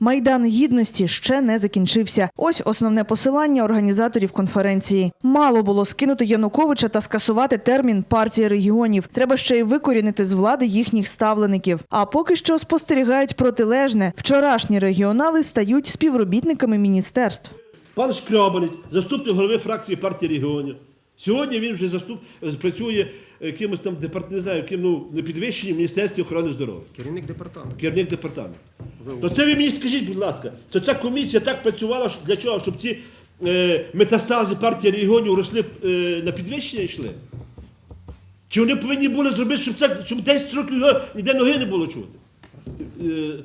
Майдан гідності ще не закінчився. Ось основне посилання організаторів конференції. Мало було скинути Януковича та скасувати термін партії регіонів. Треба ще й викорінити з влади їхніх ставлеників. А поки що спостерігають протилежне. Вчорашні регіонали стають співробітниками міністерств. Пан Шкрябанець, заступник голови фракції партії регіонів. Сьогодні він вже заступ... працює е, кимось там департ... не знаю, ким, ну, на підвищенні в Міністерстві охорони здоров'я. Керівник департаменту. Керівник департаменту. То це ви мені скажіть, будь ласка, то ця комісія так працювала для чого? Щоб ці е, метастази партії регіонів росли е, на підвищення йшли? Чи вони повинні були зробити, щоб це щоб 10 років його ніде ноги не було чути? Е,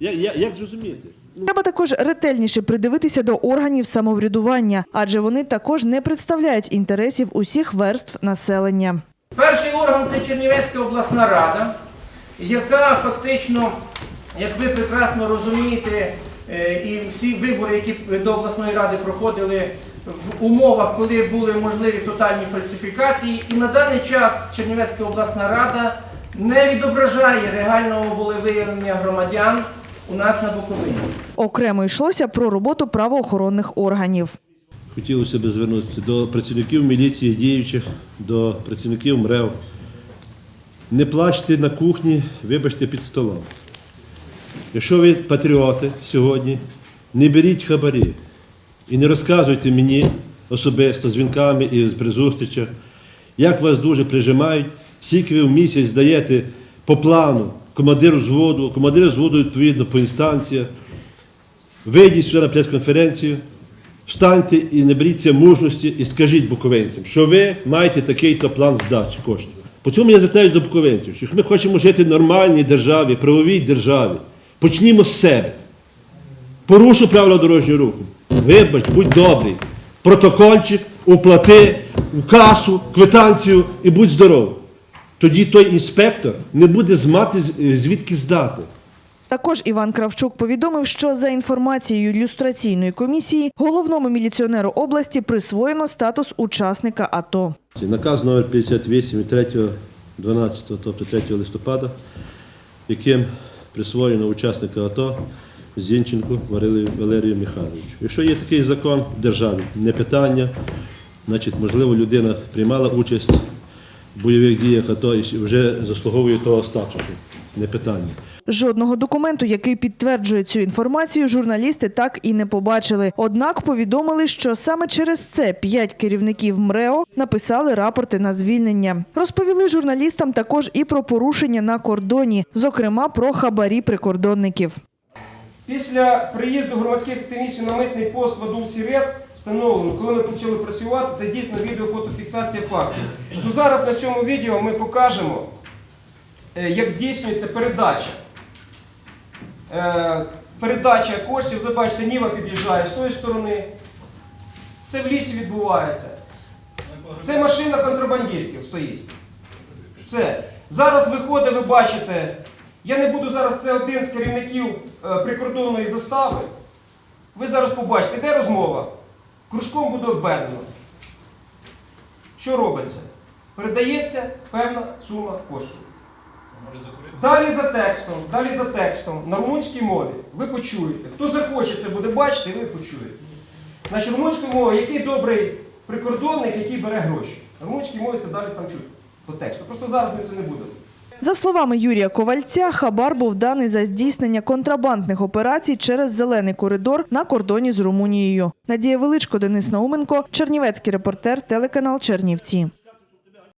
як, як, як зрозуміти? Треба також ретельніше придивитися до органів самоврядування, адже вони також не представляють інтересів усіх верств населення. Перший орган це Чернівецька обласна рада, яка фактично, як ви прекрасно розумієте, е, і всі вибори, які до обласної ради проходили в умовах, коли були можливі тотальні фальсифікації, і на даний час Чернівецька обласна рада не відображає реального волевиявлення громадян у нас на Буковині. Окремо йшлося про роботу правоохоронних органів. Хотілося б звернутися до працівників міліції діючих, до працівників МРЕВ. Не плачте на кухні, вибачте під столом. Якщо ви патріоти сьогодні, не беріть хабарі і не розказуйте мені особисто дзвінками і при зустрічах, як вас дуже прижимають, скільки ви в місяць здаєте по плану командиру зводу, командир зводу відповідно по інстанціях. Вийдіть сюди на прес-конференцію, встаньте і наберіться мужності і скажіть буковинцям, що ви маєте такий-то план здачі коштів. По цьому я звертаюся до буковинців, що ми хочемо жити в нормальній державі, правовій державі. Почнімо з себе. Порушу правила дорожнього руху. Вибач, будь добрий. Протокольчик, уплати, в касу, квитанцію і будь здоровий. Тоді той інспектор не буде змати з- звідки здати. Також Іван Кравчук повідомив, що за інформацією люстраційної комісії головному міліціонеру області присвоєно статус учасника АТО. Наказ номер 58 від 3.12, тобто 3 листопада, яким присвоєно учасника АТО Зінченку Валерію Валерію Михайловичу. Якщо є такий закон в державі, не питання, значить, можливо, людина приймала участь бойових діях АТО і вже заслуговує того статусу. Не питання. Жодного документу, який підтверджує цю інформацію, журналісти так і не побачили. Однак повідомили, що саме через це п'ять керівників МРЕО написали рапорти на звільнення. Розповіли журналістам також і про порушення на кордоні, зокрема про хабарі прикордонників. Після приїзду громадських активістів на митний пост в Адулці РЕД встановлено, коли ми почали працювати, та здійснена відеофотофіксація фактів. Ну, зараз на цьому відео ми покажемо, е, як здійснюється передача. Е, Передача коштів, забачте, Ніва під'їжджає з тої сторони. Це в лісі відбувається. Це машина контрабандистів стоїть. Все. Зараз виходить, ви бачите, я не буду зараз, це один з керівників е, прикордонної застави. Ви зараз побачите, де розмова? Кружком буде введено. Що робиться? Передається певна сума коштів. Далі за текстом, далі за текстом, на румунській мові ви почуєте. Хто захоче це буде бачити, ви почуєте. Значить, румунською мовою, який добрий прикордонник, який бере гроші. На румунській мові це далі там чути по тексту. Просто зараз ми це не будемо. За словами Юрія Ковальця, хабар був даний за здійснення контрабандних операцій через зелений коридор на кордоні з Румунією. Надія Величко, Денис Науменко, Чернівецький репортер, телеканал Чернівці.